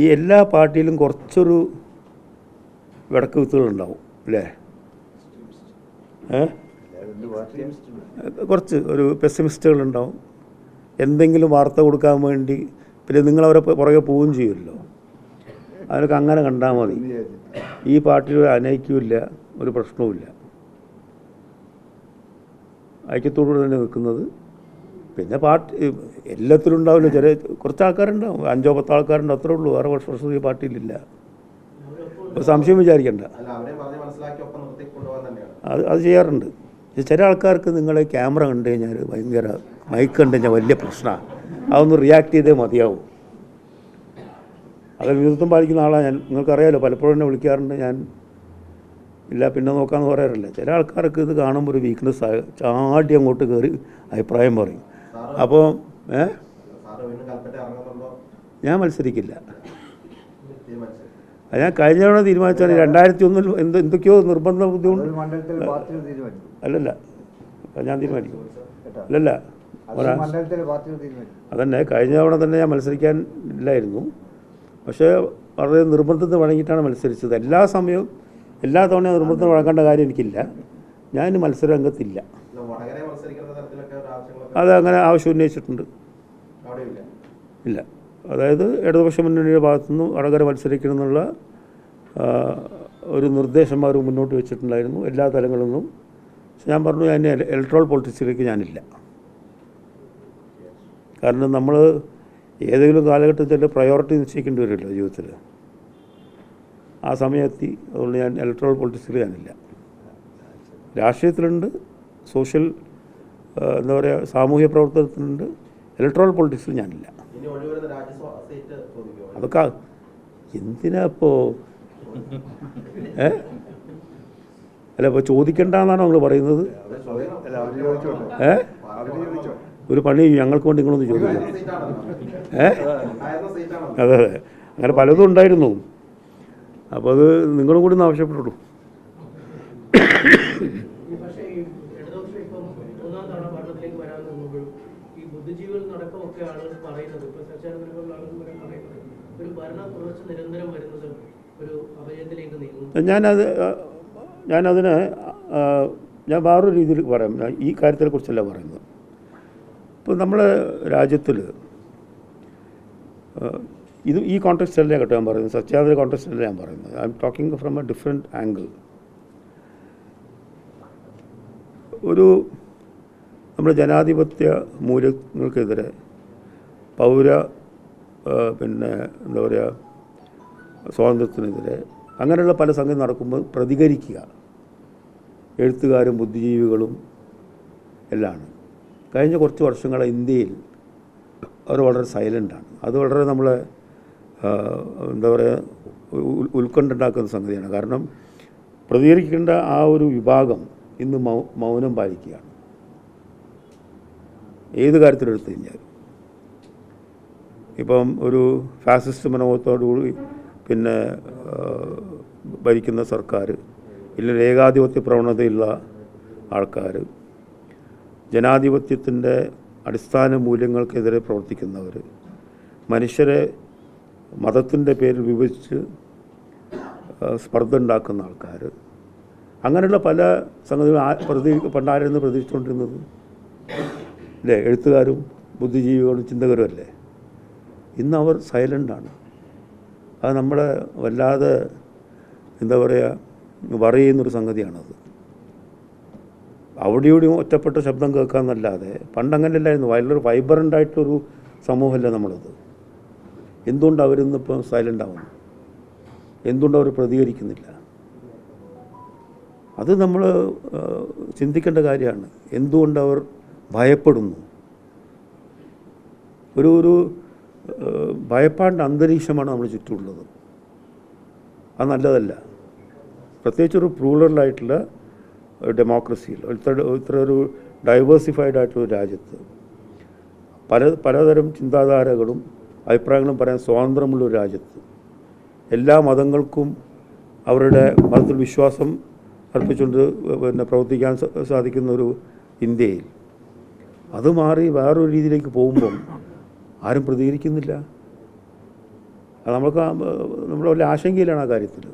ഈ എല്ലാ പാർട്ടിയിലും കുറച്ചൊരു വിടക്ക് വിത്തുകളുണ്ടാവും അല്ലേ? കുറച്ച് ഒരു പെസിമിസ്റ്റുകളുണ്ടാവും. എന്തെങ്കിലും വാർത്ത കൊടുക്കാൻ വേണ്ടി പിന്നെ നിങ്ങളവരെ പുറകെ പോവുകയും ചെയ്യുമല്ലോ. അതിനൊക്കെ അങ്ങനെ കണ്ടാൽ മതി. ഈ പാർട്ടിയിൽ അനൈക്യമില്ല ഒരു പ്രശ്നവുമില്ല. ഐക്യത്തോടുകൂടി തന്നെ നിൽക്കുന്നത് പിന്നെ പാർട്ടി എല്ലാത്തിലും ഉണ്ടാവില്ല. ചെറിയ കുറച്ച് ആൾക്കാരുണ്ടാവും അഞ്ചോ പത്തോ ആൾക്കാരുണ്ട് അത്രേ ഉള്ളൂ. വേറെ വർഷം ഈ പാർട്ടിയിലില്ല അപ്പോൾ സംശയം വിചാരിക്കണ്ട. അത് അത് ചെയ്യാറുണ്ട്. ചില ആൾക്കാർക്ക് നിങ്ങളെ ക്യാമറ കണ്ടു കഴിഞ്ഞാൽ ഭയങ്കര മൈക്ക് കണ്ടു കഴിഞ്ഞാൽ വലിയ പ്രശ്നമാണ് അതൊന്ന് റിയാക്ട് ചെയ്തേ മതിയാവും. അത് നേതൃത്വം പാലിക്കുന്ന ആളാണ് ഞാൻ. നിങ്ങൾക്കറിയാലോ പലപ്പോഴും എന്നെ വിളിക്കാറുണ്ട് ഞാൻ. ഇല്ല പിന്നെ നോക്കാമെന്ന് പറയാറില്ല. ചില ആൾക്കാർക്ക് ഇത് കാണുമ്പോൾ ഒരു വീക്ക്നെസ് ചാടി അങ്ങോട്ട് കയറി അഭിപ്രായം പറയും. അപ്പോൾ ഏ? ഞാൻ മത്സരിക്കില്ല. ഞാൻ കഴിഞ്ഞ തവണ തീരുമാനിച്ചാണ് രണ്ടായിരത്തി ഒന്നിൽ എന്ത് എന്തൊക്കെയോ നിർബന്ധ ബുദ്ധിമുട്ട് അല്ലല്ല. ഞാൻ തീരുമാനിക്കും. അല്ലല്ല. അതന്നെ കഴിഞ്ഞ തവണ തന്നെ ഞാൻ മത്സരിക്കാൻ ഇല്ലായിരുന്നു. പക്ഷേ വളരെ നിർബന്ധത്തിന് വഴങ്ങിയിട്ടാണ് മത്സരിച്ചത്. എല്ലാ സമയവും എല്ലാ തവണയും നിർബന്ധത്തിന് വഴങ്ങേണ്ട കാര്യം എനിക്കില്ല. ഞാൻ ഇനി ഒരു ആവശ്യങ്ങളൊക്കെ അത് അങ്ങനെ ആവശ്യം ഉന്നയിച്ചിട്ടുണ്ട്. ഇല്ല. അതായത് ഇടതുപക്ഷ മുന്നണിയുടെ ഭാഗത്തുനിന്ന് വടകര മത്സരിക്കണം എന്നുള്ള ഒരു നിർദ്ദേശം അവർ മുന്നോട്ട് വെച്ചിട്ടുണ്ടായിരുന്നു. എല്ലാ തലങ്ങളിൽ നിന്നും. പക്ഷെ ഞാൻ പറഞ്ഞു ഞാൻ ഇലക്ട്രോൾ പൊളിറ്റിക്സിലേക്ക് ഞാനില്ല. കാരണം നമ്മൾ ഏതെങ്കിലും കാലഘട്ടത്തിൽ പ്രയോറിറ്റി നിശ്ചയിക്കേണ്ടി വരുമല്ലോ ജീവിതത്തിൽ ആ സമയമെത്തി അതുകൊണ്ട് ഞാൻ ഇലക്ട്രോൾ പൊളിറ്റിക്സിൽ ഞാനില്ല. രാഷ്ട്രീയത്തിലുണ്ട് സോഷ്യൽ എന്താ പറയുക സാമൂഹ്യ പ്രവർത്തനത്തിലുണ്ട് ഇലക്ട്രോൾ പൊളിറ്റിക്സിൽ ഞാനില്ല. അതൊക്കെ എന്തിനാ ഇപ്പോൾ ഏ? അല്ല ഇപ്പോൾ ചോദിക്കണ്ടെന്നാണോ നിങ്ങൾ പറയുന്നത്? ഏ? ഒരു പണി ഞങ്ങൾക്ക് വേണ്ടി നിങ്ങളൊന്ന് ചോദിക്കാം. ഏ? അതെ അതെ. അങ്ങനെ പലതും ഉണ്ടായിരുന്നു. അപ്പോൾ അത് നിങ്ങളും കൂടി ഒന്ന് ആവശ്യപ്പെട്ടുള്ളൂ ഈ പക്ഷേ ഈ ഇടതുപക്ഷം ഇപ്പം മൂന്നാം തവണ ഭരണത്തിലേക്ക് വരാൻ നോക്കുമ്പോഴും ഈ ബുദ്ധിജീവികൾ നടക്കമൊക്കെ ആളുകൾ പറയുന്നത്. ഇപ്പൊ പോലുള്ള ആളുകൾ വരെ പറയുന്നത്. ഒരു ഭരണ തുടർച്ച നിരന്തരം വരുന്നത് ഒരു അപജയത്തിലേക്ക് നീങ്ങും ഞാനത് ഞാനതിന് ഞാൻ വേറൊരു രീതിയിൽ പറയാം. ഈ കാര്യത്തെക്കുറിച്ചല്ല പറയുന്നത്. ഇപ്പോൾ നമ്മുടെ രാജ്യത്തിൽ ഇത് ഈ കോൺടെക്സ്റ്റല്ല കേട്ടോ ഞാൻ പറയുന്നത്? സത്യാഗ്രഹ കോൺടെക്സ്റ്റല്ല ഞാൻ പറയുന്നത്? I'm talking from a different angle. ഒരു നമ്മുടെ ജനാധിപത്യ മൂല്യങ്ങൾക്കെതിരെ പൗര പിന്നെ എന്താ പറയുക സ്വാതന്ത്ര്യത്തിനെതിരെ അങ്ങനെയുള്ള പല സംഗതി നടക്കുമ്പോൾ പ്രതികരിക്കുക. എഴുത്തുകാരും ബുദ്ധിജീവികളും എല്ലാമാണ്. കഴിഞ്ഞ കുറച്ച് വർഷങ്ങളെ ഇന്ത്യയിൽ അവർ വളരെ സൈലന്റാണ്. അത് വളരെ നമ്മളെ എന്താ പറയുക ഉത്കണ്ഠുണ്ടാക്കുന്ന സംഗതിയാണ്. കാരണം പ്രതികരിക്കേണ്ട ആ ഒരു വിഭാഗം ഇന്ന് മൗനം പാലിക്കുകയാണ്. ഏത് കാര്യത്തിലെടുത്തു കഴിഞ്ഞാൽ ഇപ്പം ഒരു ഫാസിസ്റ്റ് മനോഭാവത്തോടുകൂടി പിന്നെ ഭരിക്കുന്ന സർക്കാർ ഇല്ലെങ്കിൽ ഏകാധിപത്യ പ്രവണതയുള്ള ആൾക്കാർ ജനാധിപത്യത്തിന്റെ അടിസ്ഥാന മൂല്യങ്ങൾക്കെതിരെ പ്രവർത്തിക്കുന്നവർ മനുഷ്യരെ മതത്തിന്റെ പേരിൽ വിഭജിച്ച് സ്പർദ്ധ ഉണ്ടാക്കുന്ന ആൾക്കാർ അങ്ങനെയുള്ള പല സംഗതികളും പ്രതി പണ്ടായിരുന്നു പ്രതീക്ഷിച്ചുകൊണ്ടിരുന്നത്? അല്ലേ എഴുത്തുകാരും ബുദ്ധിജീവികളും ചിന്തകരും അല്ലേ? ഇന്ന് അവർ സൈലന്റാണ്. അത് നമ്മളെ വല്ലാതെ എന്താ പറയുക വറയുന്നൊരു സംഗതിയാണത്. അവിടെ ഇവിടെയും ഒറ്റപ്പെട്ട ശബ്ദം കേൾക്കാമെന്നല്ലാതെ പണ്ടങ്ങനെയല്ലായിരുന്നു വളരെ വൈബ്രന്റ് ആയിട്ടൊരു സമൂഹമല്ല നമ്മളത്. എന്തുകൊണ്ട് അവരിന്നിപ്പം സൈലന്റ് ആവുന്നു എന്തുകൊണ്ട് അവർ പ്രതികരിക്കുന്നില്ല? അത് നമ്മൾ ചിന്തിക്കേണ്ട കാര്യമാണ്. എന്തുകൊണ്ട് അവർ ഭയപ്പെടുന്നു. ഒരു ഒരു ഭയപ്പാടിന്റെ അന്തരീക്ഷമാണ് നമ്മുടെ ചുറ്റുമുള്ളത്. അത് നല്ലതല്ല. പ്രത്യേകിച്ച് ഒരു പ്ലൂറലായിട്ടുള്ള ഡെമോക്രസിയിൽ ഇത്ര ഇത്ര ഒരു ഡൈവേഴ്സിഫൈഡ് ആയിട്ടുള്ള രാജ്യത്ത് പല പലതരം ചിന്താധാരകളും അഭിപ്രായങ്ങളും പറയാൻ സ്വാതന്ത്ര്യമുള്ള ഒരു രാജ്യത്ത് എല്ലാ മതങ്ങൾക്കും അവരുടെ മതത്തിൽ വിശ്വാസം അർപ്പിച്ചുകൊണ്ട് പിന്നെ പ്രവർത്തിക്കാൻ സാധിക്കുന്ന ഒരു ഇന്ത്യയിൽ അത് മാറി വേറൊരു രീതിയിലേക്ക് പോകുമ്പം ആരും പ്രതികരിക്കുന്നില്ല. അത് നമുക്ക് നമ്മൾ വലിയ ആശങ്കയിലാണ് ആ കാര്യത്തിൽ.